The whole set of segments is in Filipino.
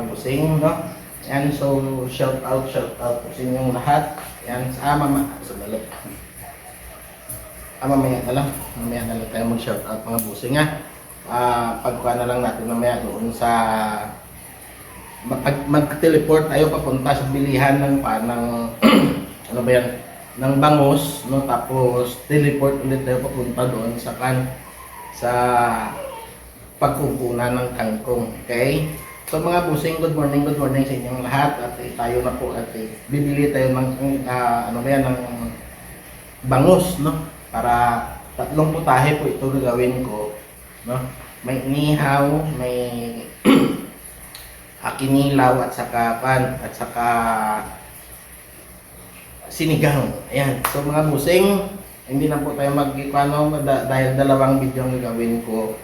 mga busing, no? Yan, so, shout out, shout out po sa inyong lahat. Yan, sa mama, sa dalo. Ah, mamaya na lang, mamaya na lang tayo mag-shout out mga busing, ha? Ah, pagkuha na lang natin mamaya doon sa mag- mag-teleport tayo papunta sa bilihan ng pa ng ano ba yan ng bangos no tapos teleport ulit tayo papunta doon sa kan sa pagkukunan ng kangkong okay so mga busing good morning good morning sa inyong lahat at eh, tayo na po at eh, bibili tayo ng ah, ano ba yan ng bangus no para tatlong putahe po ito gagawin ko no may inihaw may akinilaw at saka pan at saka sinigang. Ayan. So mga busing, hindi na po tayo mag-ano dahil dalawang video ang gagawin ko.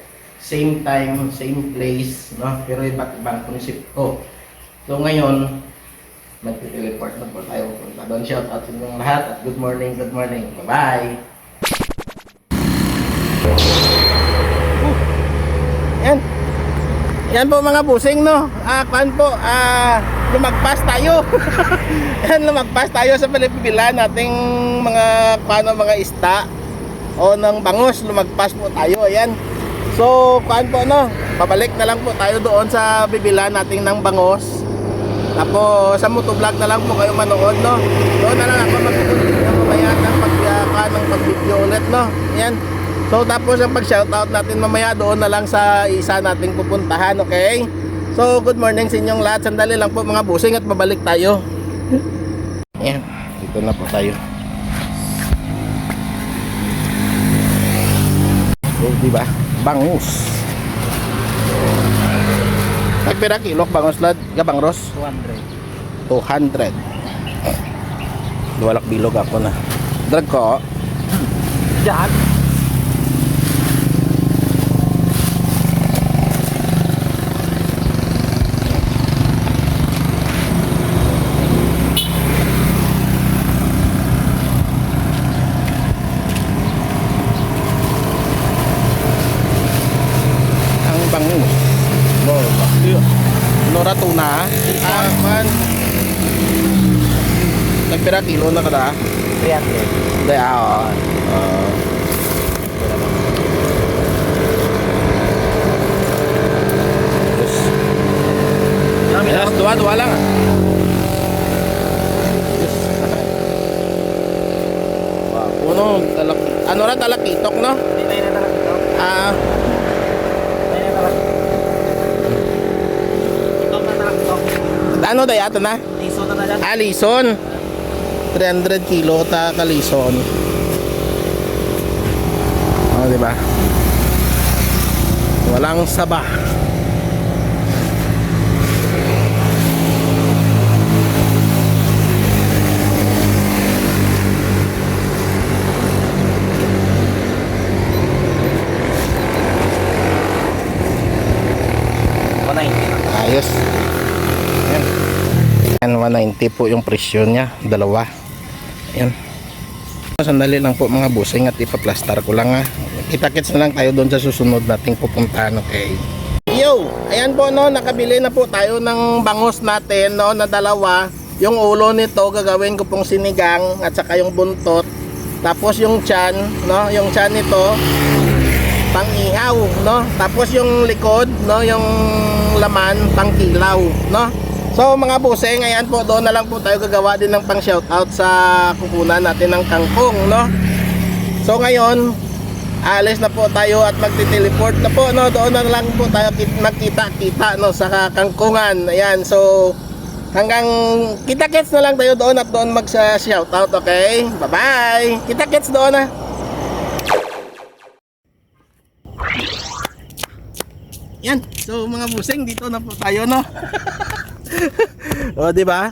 Same time, same place, no? Pero iba't ibang konsepto. So ngayon, magte-teleport na po tayo punta doon. Shout out sa inyong lahat at good morning, good morning. Bye-bye! Yan. Yan po mga busing no. Ah, kuan po, ah lumagpas tayo. Yan lumagpas tayo sa palipilan nating mga kuano mga ista o ng bangus lumagpas po tayo. Ayan. So, kuan po no. Babalik na lang po tayo doon sa bibilan nating ng bangus. Tapos sa motovlog na lang po kayo manood no. Doon na lang ako magtutuloy ng mamaya ng pagyakan ng pag-video ulit no. Yan. So tapos ang pag-shoutout natin mamaya doon na lang sa isa nating pupuntahan, okay? So good morning sa inyong lahat. Sandali lang po mga busing at babalik tayo. Ayan, dito na po tayo. So, di ba? Bangus. Nagpira kilo bangus lad, gabang ros? 200. 200. Duwalak bilog ako na. Drag ko. Diyan. Nagpira kilo na kada. 300. Daya, ah. ah. Yes. Yes, dua, dua lang. ah. Yes. Wow, puno, talak, ano ra talakitok, no? Hindi na yun na ito. Ah, Hindi na Ito na na ito. ano daya ito na? Iso na na dyan. Alison. 300 kilo ta kalison. Oh, di ba? Walang saba. Ayos. Ayan, 190 po yung presyo niya. Dalawa. Ayan. Sandali lang po mga busing at ipaplastar ko lang ha. Kita-kits na lang tayo doon sa susunod nating pupuntahan, okay? Yo! Ayan po no, nakabili na po tayo ng bangus natin no, na dalawa. Yung ulo nito gagawin ko pong sinigang at saka yung buntot. Tapos yung chan, no, yung chan nito pang-ihaw, no? Tapos yung likod, no, yung laman pang-kilaw, no? So mga buseng, ayan po, doon na lang po tayo gagawa din ng pang shoutout sa kukunan natin ng kangkong, no? So ngayon, alis na po tayo at magti-teleport na po, no? Doon na lang po tayo kit- magkita-kita, no, sa kangkungan. Ayan, so hanggang kita-kits na lang tayo doon at doon mag-shoutout, okay? Bye-bye! Kita-kits doon, ah! Yan. So mga busing dito na po tayo no. o di ba?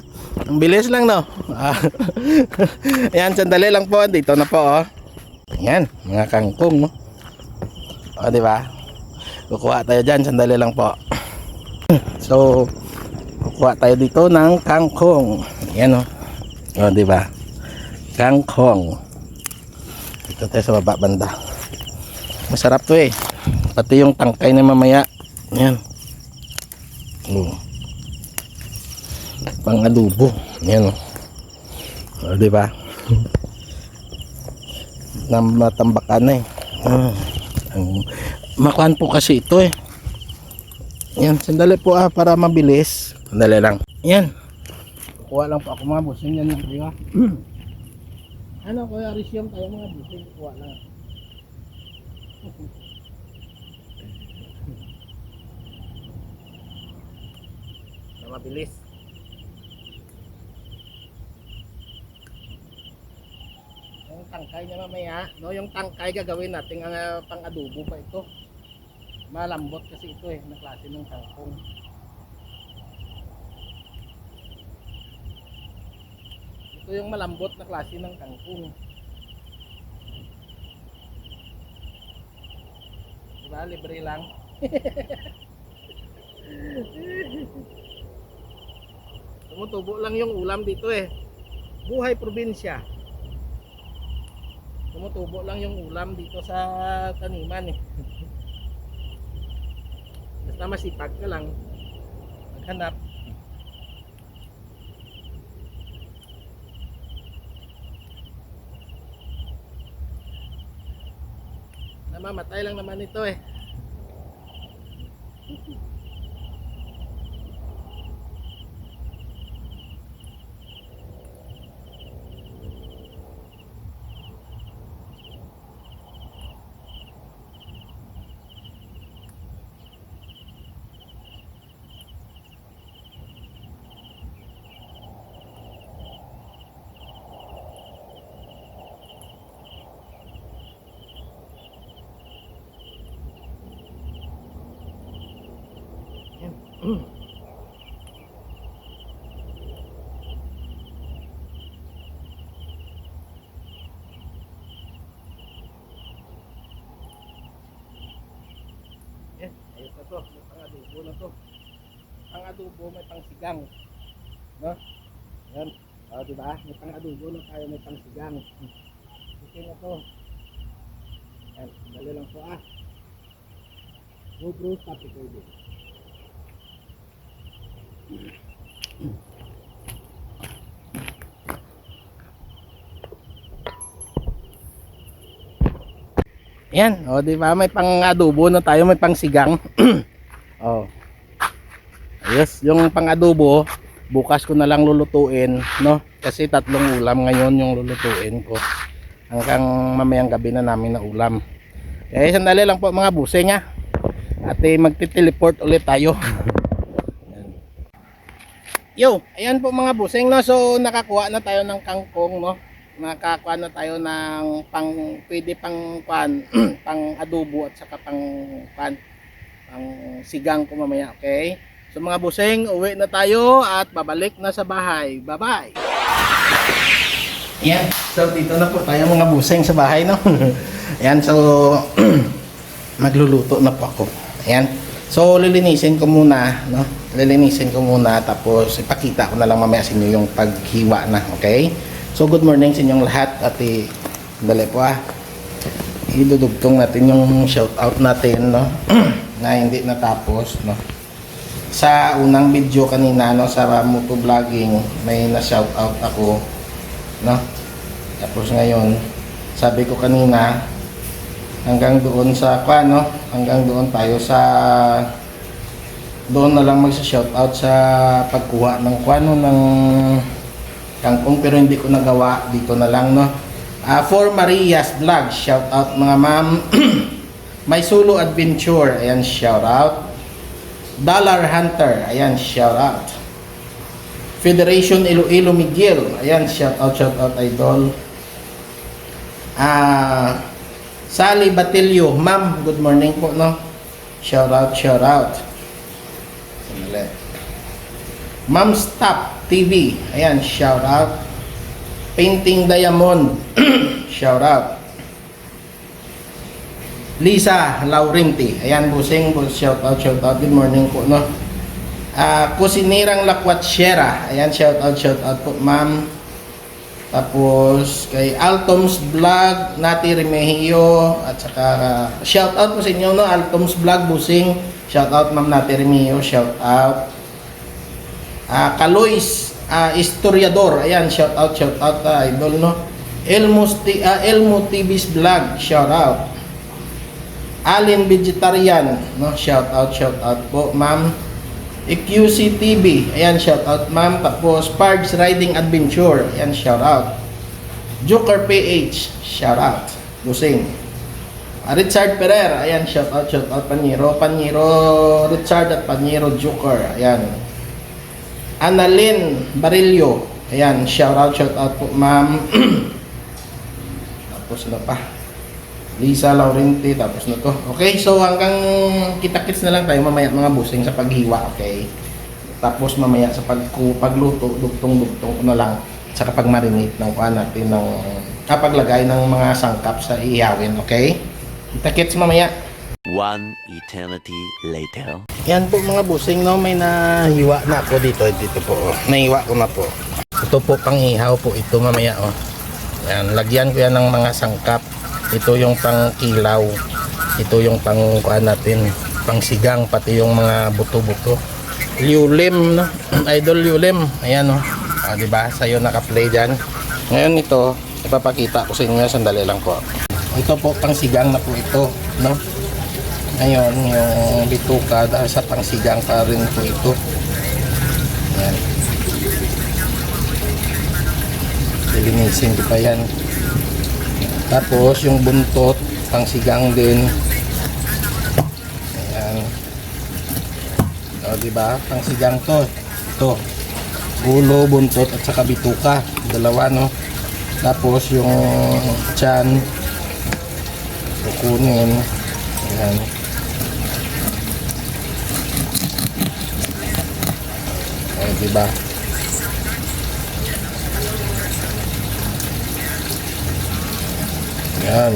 Ang bilis lang no. Ah. Ayan, sandali lang po dito na po oh. Yan, mga kangkong no. O di ba? Kukuha tayo diyan, sandali lang po. So kukuha tayo dito ng kangkong. Yan oh. O di ba? Kangkong. Dito tayo sa baba banda. Masarap to eh. Pati yung tangkay na mamaya Yan. Oh. Pang adobo. Yan oh. Oh, di ba? na matambakan na eh. Ah, ang makuhan po kasi ito eh. Yan, sandali po ah para mabilis. Sandali lang. Yan. Kuha lang po ako mga busing yan yung kuya. ano kuya, resume tayo mga busing. Kuha lang. mabilis. Tangkay niya mamaya, no, yung tangkay gagawin natin ang ah, pang-adobo pa ito. Malambot kasi ito eh, na klase ng kangkong. Ito yung malambot na klase ng kangkong. Diba, libre lang. Tumutubo lang yung ulam dito eh. Buhay probinsya. Tumutubo lang yung ulam dito sa taniman eh. Basta masipag ka lang. Maghanap. Namamatay lang naman ito eh. Yan, ayos na to. May pang-adobo na to. Pang-adobo, may pang-sigang. No? Yan. O, di ba? May pang-adobo na tayo, may pang-sigang. Okay na to. Yan, dali lang po ah. Go bro, stop recording. Yan, o di ba may pang-adobo na tayo, may pang-sigang. oh. Ayos, yung pang-adobo, bukas ko na lang lulutuin, no? Kasi tatlong ulam ngayon yung lulutuin ko. Hanggang mamayang gabi na namin na ulam. Eh, sandali lang po mga busing ha. At eh, magti-teleport ulit tayo. Yo, ayan po mga busing, no? So, nakakuha na tayo ng kangkong, no? Nakakuha na tayo ng pang, pwede pang pan, pang adobo at saka pang pan, pang sigang ko mamaya, okay? So mga busing, uwi na tayo at babalik na sa bahay. Bye-bye! Yan, so dito na po tayo mga busing sa bahay, no? Ayan, so magluluto na po ako. Ayan. So lilinisin ko muna, no? Lilinisin ko muna tapos ipakita ko na lang mamaya sa inyo yung paghiwa na, okay? So good morning sa inyong lahat at po ah. Idudugtong natin yung shout out natin, no? na hindi natapos, no? Sa unang video kanina, no, sa moto vlogging, may na shout out ako, no? Tapos ngayon, sabi ko kanina, hanggang doon sa kwa, no? Hanggang doon tayo sa doon na lang magsa-shout out sa pagkuha ng kwano ng kangkong pero hindi ko nagawa. Dito na lang no? Ah, for Maria's vlog shout out mga ma'am. My Solo Adventure ayan shout out. Dollar Hunter ayan shout out. Federation Iloilo Miguel ayan shout out shout out idol. Ah Sally Batilio ma'am good morning po no? Shout out shout out. Ma'am Stop TV. Ayan, shout out. Painting Diamond. shout out. Lisa Laurinti. Ayan, busing. bus- Shout out, shout out. Good morning po, no? Ah, Kusinirang Lakwatsyera. Ayan, shout out, shout out po, ma'am. Tapos kay Altoms Vlog, Nati Remehio, at saka shout out po sa inyo no, Altoms Vlog Busing. Shout out Ma'am Nati Remehio, shout out. Ah, Kalois ah, Historiador, ayan, shout out, shout out ah, idol no. Elmos T- ah, Elmo TV's Vlog, shout out. Alin Vegetarian, no, shout out, shout out po, Ma'am. EQC TV, ayan, shout out ma'am. Tapos, Pards Riding Adventure, ayan, shout out. Joker PH, shout out. Busing. Ah, Richard Ferrer, ayan, shout out, shout out, Paniro. Paniro, Richard at Paniro Joker, ayan. Annalyn Barillo, ayan, shout out, shout out po, ma'am. Tapos na pa. Lisa Laurenti, tapos na to. Okay, so hanggang kita-kits na lang tayo mamaya mga busing sa paghiwa, okay? Tapos mamaya sa pag pagluto, dugtong-dugtong na lang sa kapag marinate ng kuha natin ng kapaglagay ng mga sangkap sa iyawin, okay? Kita-kits mamaya. One eternity later. Yan po mga busing, no? May nahiwa na ako dito. Dito po, oh. Nahiwa ko na po. Ito po pang ihaw po ito mamaya, oh. Yan, lagyan ko yan ng mga sangkap. Ito yung pang kilaw. Ito yung pang kuan natin, pang sigang pati yung mga buto-buto. Liulim, no? Idol liulim. Ayan, oh. Ah, di ba? Sa'yo naka-play diyan. Ngayon ito, ipapakita ko sa inyo sandali lang po. Ito po pang sigang na po ito, no? Ngayon, yung bituka dahil sa pangsigang pa rin po ito. Yan. Lilinisin ko pa yan. Tapos, yung buntot, pangsigang din. Ayan. O, diba? Pangsigang to. Ito. Ulo, buntot, at saka bituka. Dalawa, no? Tapos, yung chan. Kukunin. Ayan. O, diba? Yan.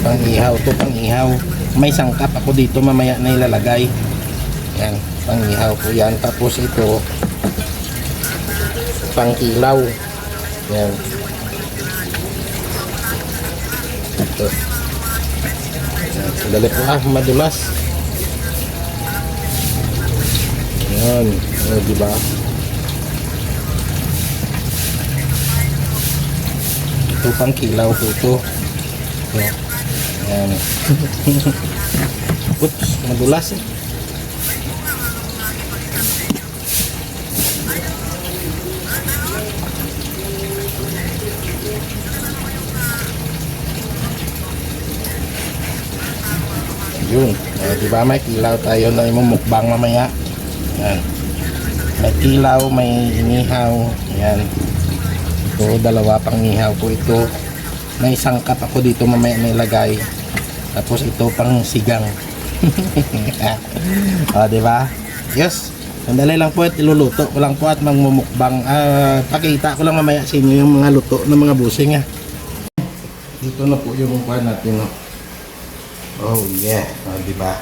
Pang-ihaw to, pang-ihaw. May sangkap ako dito mamaya na ilalagay. Yan, pang-ihaw po yan. Tapos ito, pang-kilaw. Yan. Ito. Sandali po ah, madulas. Yan, o, diba? Ito pang kilaw po ito. Ayan. Yun. Eh, di ba may kilaw tayo na imumukbang mamaya? Yan. May kilaw, may inihaw. Yan. Ito, dalawa pang ihaw po ito. May sangkap ako dito mamaya na ilagay. Tapos ito pang sigang. o, di ba? Yes. Sandali lang po at iluluto ko lang po at magmumukbang. Ah, pakita ko lang mamaya sa inyo yung mga luto ng mga busing. Ah. Dito na po yung kuha natin. No? Oh, yeah. O, di ba?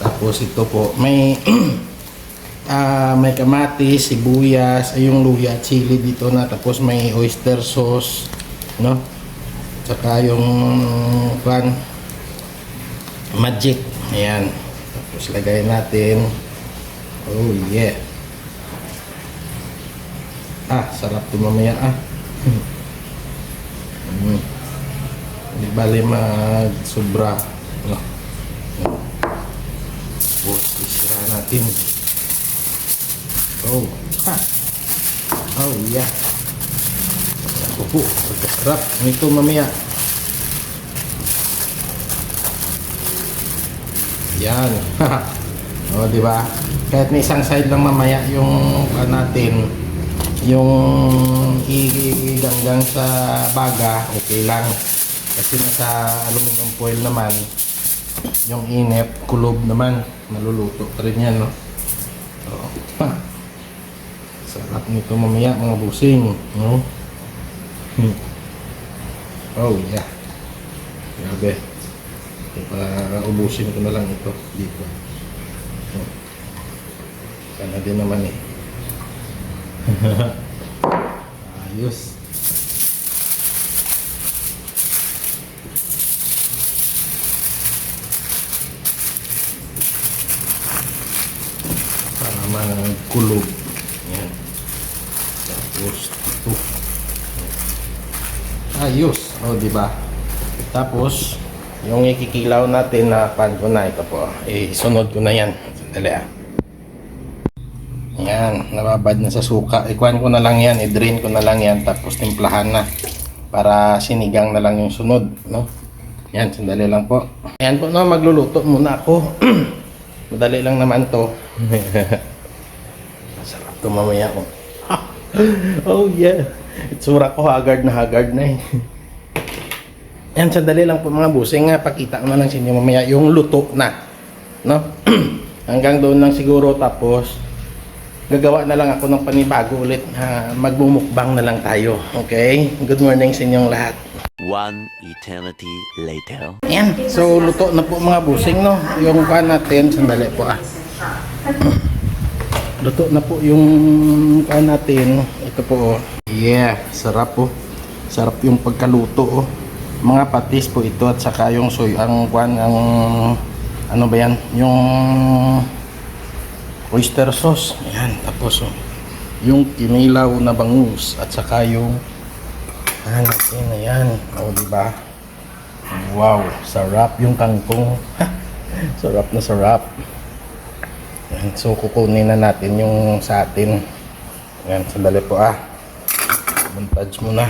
Tapos ito po, may ah may kamatis, sibuyas, ay yung luya chili dito na tapos may oyster sauce, no? Tsaka yung pan magic. Ayan. Tapos lagay natin. Oh yeah. Ah, sarap to mamaya ah. Mm. Hindi bali mag sobra. No? Tapos isira natin. Oh. Ha. Oh, yeah. Opo, pagkasarap. Ito mamaya. Yan. oh, di ba? Kahit may isang side lang mamaya yung ano natin, yung iganggang sa baga, okay lang. Kasi nasa aluminum foil naman, yung inep, kulob naman, maluluto pa rin yan, no? Oh. Ha. Sarap nito mamaya mga busing. No? Hmm. Oh, yeah. Grabe. Ito, para ubusin ko na lang ito dito. Oh. Ano din naman eh. Ayos. Para magkulog. Yan. Tapos ito. Ayos. O, di ba? Tapos, yung ikikilaw natin na pan ko na ito po. Eh, sunod ko na yan. Sandali ah. Yan, nababad na sa suka. Ikuan ko na lang yan, i-drain ko na lang yan, tapos timplahan na. Para sinigang na lang yung sunod, no? Yan, sandali lang po. Yan po, no, magluluto muna ako. Madali lang naman to. Sarap to mamaya ko. oh yeah. Itsura ko haggard na haggard na eh. Yan, sandali lang po mga busing nga. Pakita ko na lang sa inyo mamaya yung luto na. No? Hanggang doon lang siguro tapos gagawa na lang ako ng panibago ulit na magmumukbang na lang tayo. Okay? Good morning sa inyong lahat. One eternity later. Ayan. So, luto na po mga busing, no? Yung pan natin, sandali po ah. Luto na po yung pan natin. Ito po, oh. Yeah, sarap po. Sarap yung pagkaluto, oh. Mga patis po ito at saka yung soy, ang kwan, ang ano ba yan? Yung oyster sauce. Ayan, tapos oh, yung kinilaw na bangus at saka yung ah, natin na yan. O, di ba? Wow, sarap yung kangkong. sarap na sarap. Ayan, so, kukunin na natin yung sa atin. Ayan, sandali po ah. Montage muna.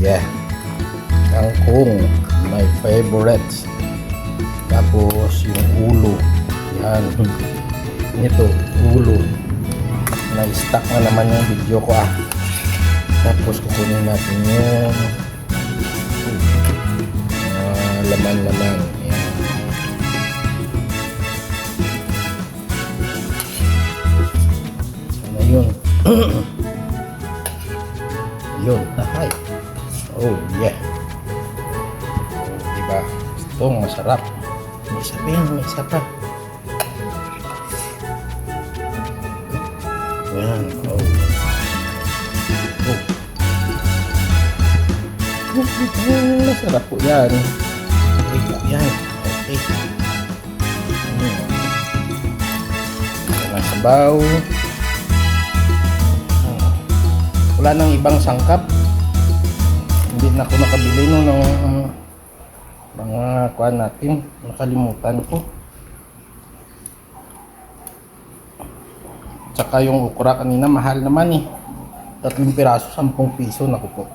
Yeah. Kangkong. My favorites. Tapos yung ulo. Yan. Ito, ulo. Na-stuck na naman yung video ko ah. Tapos kukunin natin yung ah, laman-laman. Ayan. Ano yun? yun, tahay. Oh, yeah. Diba? Ito, masarap. May isa pa yan, may isa pa. Yan, oh. Oh. Oh, masarap po yan. Okay po yan. Okay. Hmm. Ang sabaw. wala nang ibang sangkap hindi na ako nakabili no ng uh, mga kuan natin nakalimutan ko tsaka yung ukra kanina mahal naman eh tatlong piraso 10 piso naku po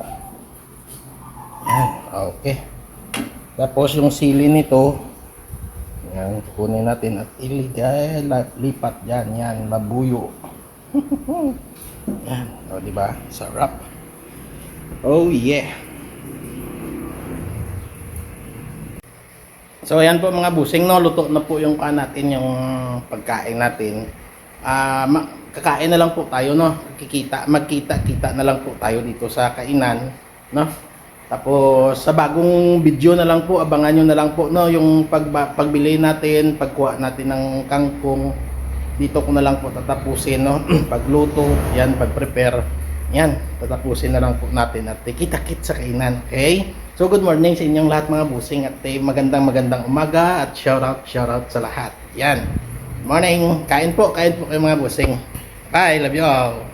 okay tapos yung sili nito yan kunin natin at iligay lipat yan yan labuyo Yan, o di ba? Sarap. Oh yeah. So ayan po mga busing no, luto na po yung kan natin yung pagkain natin. Ah, ma- kakain na lang po tayo no. Kikita, magkita-kita na lang po tayo dito sa kainan, no? Tapos sa bagong video na lang po, abangan nyo na lang po no yung pagba, pagbili natin, pagkuha natin ng kangkong dito ko na lang po tatapusin no pagluto yan pag-prepare yan tatapusin na lang po natin at kita-kit sa kainan okay? So good morning sa inyong lahat mga busing at eh, magandang magandang umaga at shout out shout out sa lahat. Yan. Morning. Kain po kain po kayo mga busing. Bye love you all